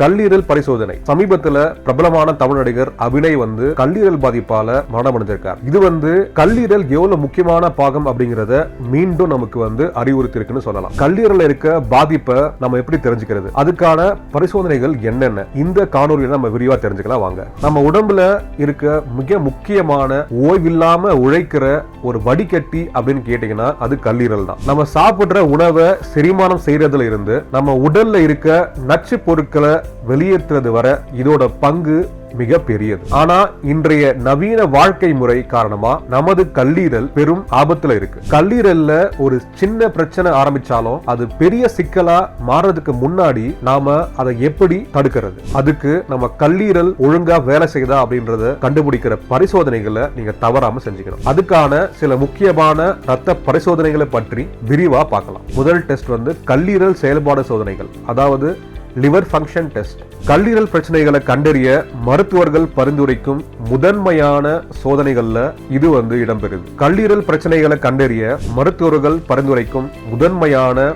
கல்லீரல் பரிசோதனை. சமீபத்துல பிரபலமான தமிழ் நடிகர் அபிநய் வந்து கல்லீரல் பாதிப்பால மரணம் அடைஞ்சிருக்கார் இது வந்து கல்லீரல் எவ்வளவு முக்கியமான பாகம் அப்படிங்கறத மீண்டும் நமக்கு வந்து அறிவுறுத்தி இருக்குன்னு சொல்லலாம். கல்லீரல் இருக்க பாதிப்பை நம்ம எப்படி தெரிஞ்சுக்கிறது? அதுக்கான பரிசோதனைகள் என்னென்ன? இந்த காணொலியில நம்ம விரிவா தெரிஞ்சுக்கலாம் வாங்க. நம்ம உடம்புல இருக்க மிக முக்கியமான ஓய்வில்லாம உழைக்கிற ஒரு வடிகட்டி அப்படின்னு கேட்டீங்கன்னா அது கல்லீரல் தான். நம்ம சாப்பிடுற உணவை செரிமானம் செய்யறதுல இருந்து நம்ம உடல்ல இருக்க நச்சு பொருட்களை வெளியேற்றுறது வர இதோட பங்கு மிக பெரியது ஆனா இன்றைய நவீன வாழ்க்கை முறை காரணமா நமது கல்லீரல் பெரும் ஆபத்துல இருக்கு. கல்லீரல்ல ஒரு சின்ன பிரச்சனை ஆரம்பிச்சாலும் அது பெரிய சிக்கலா மாறதுக்கு முன்னாடி நாம அதை எப்படி தடுக்கிறது? அதுக்கு நம்ம கல்லீரல் ஒழுங்கா வேலை செய்யுதா அப்படின்றத கண்டுபிடிக்கிற பரிசோதனைகளை நீங்க தவறாம செஞ்சுக்கணும். அதுக்கான சில முக்கியமான ரத்த பரிசோதனைகளை பற்றி விரிவா பார்க்கலாம். முதல் டெஸ்ட் வந்து கல்லீரல் செயல்பாடு சோதனைகள். அதாவது லிவர் ஃபங்க்ஷன் டெஸ்ட். கல்லீரல் பிரச்சனைகளை கண்டறிய மருத்துவர்கள் பரிந்துரைக்கும் முதன்மையான சோதனைகள்ல இது வந்து இடம்பெறுது. கல்லீரல் பிரச்சனைகளை கண்டறிய மருத்துவர்கள் பரிந்துரைக்கும் முதன்மையான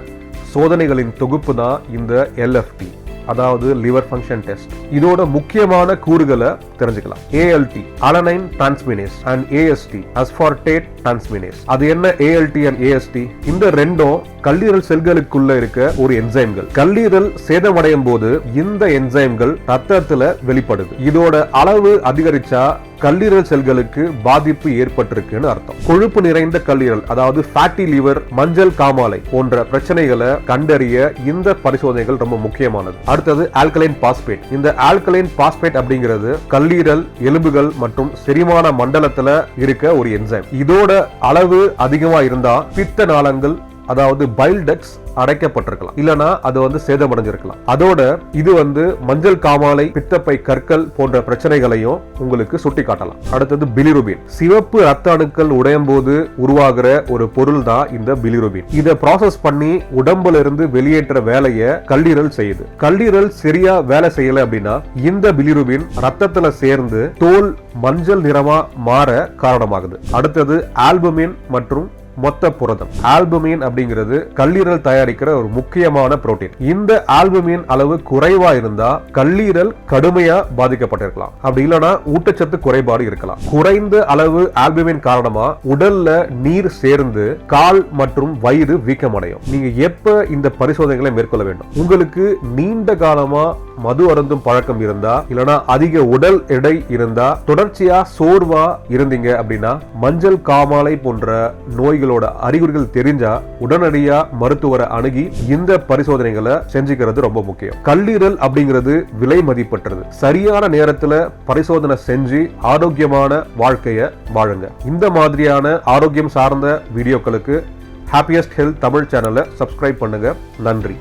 சோதனைகளின் தொகுப்பு தான் இந்த எல்எஃப்டி அதாவது லிவர் ஃபங்க்ஷன் டெஸ்ட். இதோட முக்கியமான கூறுகளை தெரிஞ்சுக்கலாம். ALT alanine transaminase and AST aspartate transaminase. அது என்ன ஏஎல்டி அண்ட் ஏஎஸ்டி இந்த ரெண்டும் கல்லீரல் செல்களுக்குள்ள இருக்க ஒரு என்சைம்கள். கல்லீரல் சேதமடையும் போது இந்த என்சைம்கள் ரத்தத்துல வெளிப்படுது. இதோட அளவு அதிகரிச்சா கல்லீரல் செல்களுக்கு பாதிப்பு ஏற்பட்டிருக்குன்னு அர்த்தம். கொழுப்பு நிறைந்த கல்லீரல் அதாவது ஃபேட்டி லிவர் மஞ்சள் காமாலை போன்ற பிரச்சனைகளை கண்டறிய இந்த பரிசோதனைகள் ரொம்ப முக்கியமானது. அடுத்தது ஆல்கலைன் பாஸ்பேட் இந்த ஆல்கலைன் பாஸ்பேட் அப்படிங்கிறது கல்லீரல் எலும்புகள் மற்றும் செரிமான மண்டலத்துல இருக்க ஒரு என்சைம் இதோட அளவு அதிகமா இருந்தா பித்த நாளங்கள் அதாவது பைல் டக்ஸ் அடைக்கப்பட்டிருக்கலாம். இல்லனா அது வந்து சேதமடைஞ்சிருக்கலாம். அதோட இது வந்து மஞ்சள் காமாலை பித்தப்பை கற்கள் போன்ற பிரச்சனைகளையும் உங்களுக்கு சுட்டி காட்டலாம் அடுத்தது பிலிருபின் சிவப்பு ரத்த அணுக்கள் உடையும் போது உருவாகிற ஒரு பொருள் தான் இந்த பிலிருபின் இதை ப்ராசஸ் பண்ணி உடம்புல இருந்து வெளியேற்ற வேலையை கல்லீரல் செய்யுது. கல்லீரல் சரியா வேலை செய்யல அப்படின்னா இந்த பிலிருபின் ரத்தத்துல சேர்ந்து தோல் மஞ்சள் நிறமா மாற காரணமாகுது. அடுத்தது ஆல்புமின் மற்றும் மொத்த புரதம். ஆல்புமின் அப்படிங்கிறது கல்லீரல் தயாரிக்கிற ஒரு முக்கியமான புரோட்டீன். இந்த ஆல்புமின் அளவு குறைவா இருந்தா கல்லீரல் கடுமையா பாதிக்கப்பட்டிருக்கலாம். அப்படி இல்லைன்னா ஊட்டச்சத்து குறைபாடு இருக்கலாம். குறைந்த அளவு ஆல்புமின் காரணமா உடல்ல நீர் சேர்ந்து கால் மற்றும் வயிறு வீக்கமடையும். நீங்க எப்ப இந்த பரிசோதனைகளை மேற்கொள்ள வேண்டும்? உங்களுக்கு நீண்ட காலமா மது அருந்தும் பழக்கம் இருந்தா இல்லனா அதிக உடல் எடை இருந்தா தொடர்ச்சியா சோர்வா இருந்தீங்க அப்படின்னா மஞ்சள் காமாலை போன்ற நோய்களோட அறிகுறிகள் தெரிஞ்சா உடனடியா மருத்துவரை அணுகி இந்த பரிசோதனைகளை செஞ்சுக்கிறது ரொம்ப முக்கியம். கல்லீரல் அப்படிங்கிறது விலை மதிப்பற்றது. சரியான நேரத்துல பரிசோதனை செஞ்சு ஆரோக்கியமான வாழ்க்கைய வாழுங்க. இந்த மாதிரியான ஆரோக்கியம் சார்ந்த வீடியோக்களுக்கு ஹாப்பியஸ்ட் ஹெல்த் தமிழ் சேனலை சப்ஸ்கிரைப் பண்ணுங்க. நன்றி.